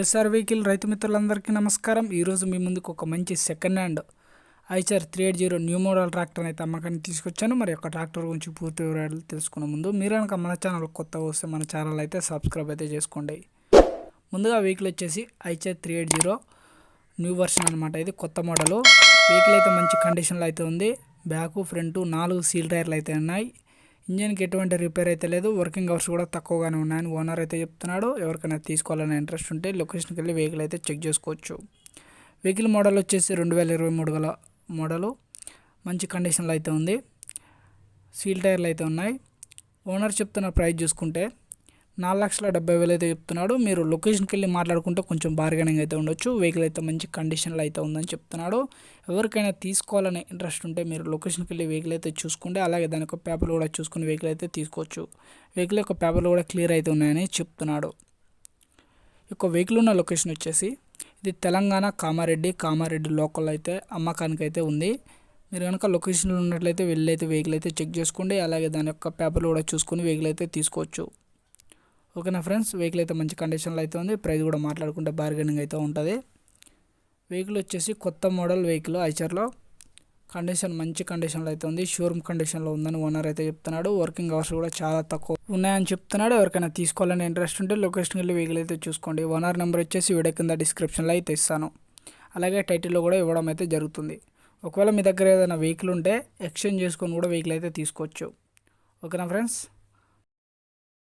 SR vehicle రైతు మిత్రులందరికీ నమస్కారం. ఈరోజు మీ ముందుకు ఒక మంచి second hand Eicher three eight zero new model tractor అయితే అమ్మకాన్ని తీసుకొచ్చాను. మరి యొక్క ట్రాక్టర్ గురించి పూర్తి వివరాలు తెలుసుకునే ముందు మీరు కనుక మన ఛానల్ కొత్తగా వస్తే మన ఛానల్ అయితే సబ్స్క్రైబ్ అయితే చేసుకోండి. ముందుగా వెహికల్ వచ్చేసి Eicher three eight zero new version అనమాట ఇది కొత్త మోడలు. వెహికల్ అయితే మంచి కండిషన్లో అయితే ఉంది. బ్యాక్ ఫ్రంట్ నాలుగు సీల్ టైర్లు అయితే ఉన్నాయి. ఇంజన్కి ఎటువంటి రిపేర్ అయితే లేదు వర్కింగ్ అవర్స్ కూడా తక్కువగానే ఉన్నాయని ఓనర్ అయితే చెప్తున్నాడు. ఎవరికైనా తీసుకోవాలనే ఇంట్రెస్ట్ ఉంటే లొకేషన్కి వెళ్ళి వెహికల్ అయితే చెక్ చేసుకోవచ్చు. వెహికల్ మోడల్ వచ్చేసి రెండు వేల ఇరవై మూడు గల మోడలు. మంచి కండిషన్లో అయితే ఉంది. సీల్ టైర్లు అయితే ఉన్నాయి. ఓనర్ చెప్తున్న ప్రైస్ చూసుకుంటే నాలుగు లక్షల డెబ్బై వేలు అయితే చెప్తున్నాడు. మీరు లొకేషన్కి వెళ్ళి మాట్లాడుకుంటే కొంచెం బార్గెనింగ్ అయితే ఉండొచ్చు. వెహికల్ అయితే మంచి కండిషన్లో అయితే ఉందని చెప్తున్నాడు. ఎవరికైనా తీసుకోవాలనే ఇంట్రెస్ట్ ఉంటే మీరు లొకేషన్కి వెళ్ళి వెహికల్ అయితే చూసుకుంటే అలాగే దాని యొక్క పేపర్లు కూడా చూసుకుని వెహికల్ అయితే తీసుకోవచ్చు. వెహికల్ యొక్క పేపర్లు కూడా క్లియర్ అయితే ఉన్నాయని చెప్తున్నాడు. ఈ యొక్క వెహికల్ ఉన్న లొకేషన్ వచ్చేసి ఇది తెలంగాణ కామారెడ్డి కామారెడ్డి లోకల్ అయితే అమ్మకానికి అయితే ఉంది. మీరు కనుక లొకేషన్లో ఉన్నట్లయితే వెళ్ళి అయితే వెహికల్ అయితే చెక్ చేసుకోండి. అలాగే దాని యొక్క పేపర్లు కూడా చూసుకుని వెహికల్ అయితే తీసుకోవచ్చు. ఓకేనా ఫ్రెండ్స్ వెహికల్ అయితే మంచి కండిషన్లో అయితే ఉంది. ప్రైస్ కూడా మాట్లాడుకుంటే బార్గెనింగ్ అయితే ఉంటుంది. వెహికల్ వచ్చేసి కొత్త మోడల్ వెహికల్ ఐచర్లో కండిషన్ మంచి కండిషన్లో అయితే ఉంది. షోరూమ్ కండిషన్లో ఉందని ఓనర్ అయితే చెప్తున్నాడు. వర్కింగ్ అవర్స్ కూడా చాలా తక్కువ ఉన్నాయని చెప్తున్నాడు. ఎవరికైనా తీసుకోవాలని ఇంట్రెస్ట్ ఉంటే లొకేషన్కి వెళ్ళి వెహికల్ అయితే చూసుకోండి. ఓనర్ నెంబర్ వచ్చేసి వీడియో కింద డిస్క్రిప్షన్లో అయితే ఇస్తాను. అలాగే టైటిల్లో కూడా ఇవ్వడం అయితే జరుగుతుంది. ఒకవేళ మీ దగ్గర ఏదైనా వెహికల్ ఉంటే ఎక్స్చేంజ్ చేసుకొని కూడా వెహికల్ అయితే తీసుకోవచ్చు. ఓకేనా ఫ్రెండ్స్?